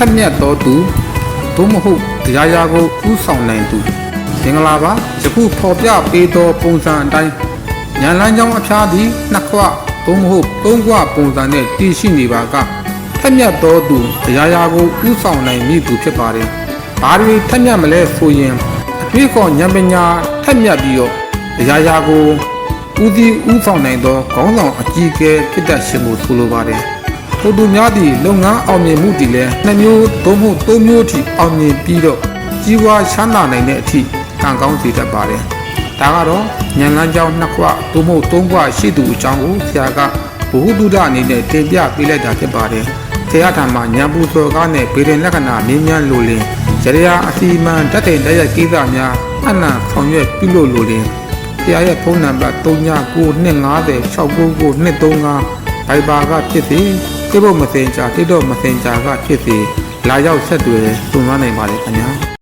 ထက်မြက်သောသူသို့မဟုတ်တရားရာကိုဥဆောင်နိုင်သူမင်္ဂလာပါယခုဖော်ပြပေးသောပုံစံအတိုင်းဉာဏ်လမ်းကြောင်းအဖျားသည်နှစ်ခွသို့မဟုတ်သုံးခွပုံစံနဲ့တည်ရှိနေပါကထက်မြက်သောသူတရားရာကိုဥဆောင်နိုင်မည်သူဖြစ်ပါတယ်ဘာတွေထက်မြက်မလဲဆိုရင်အတွေ့အခေါ်ဉာဏ်ပညာထက်မြက်ပြီးတော့တရားရာကိုဦးစီးဥဆောင်နိုင်သောခေါင်းဆောင်အကြီးအကဲဖြစ်တတ်ရှင်ကိုဆိုလိုပါတယ် ထိုသူများသည့်လုပ်ငန်းအောင်မြင်မှုတည်လဲနှစ်မျိုးသို့မဟုတ်သုံးမျိုးထိအောင်မြင်ပြီးတော့ကြီးပွားချမ်းသာနိုင်တဲ့အထိကံကောင်းစေတတ်ပါတယ်။ဒါကတော့ဉာဏ်လန်းကြောင်းနှစ်ခွသို့မဟုတ်သုံးခွရှိသူအကြောင်းကိုဆရာကဘ ഹു တုဒအနေနဲ့တင်ပြပေးလိုက်တာဖြစ်ပါတယ်။ဆရာထံမှာဉာဏ်ပူစော်ကားနဲ့ဗေဒင်လက္ခဏာမြင်းမြန်းလိုလင်ရရအစီမံတတ်တဲ့တိုက်ရိုက်ကိစ္စများအနံဆောင်ရွက်ပြုလုပ်လိုလင်ဆရာရဲ့ဖုန်းနံပါတ်399250 69935ဘိုင်ဘာကဖြစ်စေ တိဘုတ်မစင်ဂျာတိတော့မစင်ဂျာကဖြစ်စေလာရောက်ဆက်သွယ်စုံစမ်းနိုင်ပါတယ်ခင်ဗျာ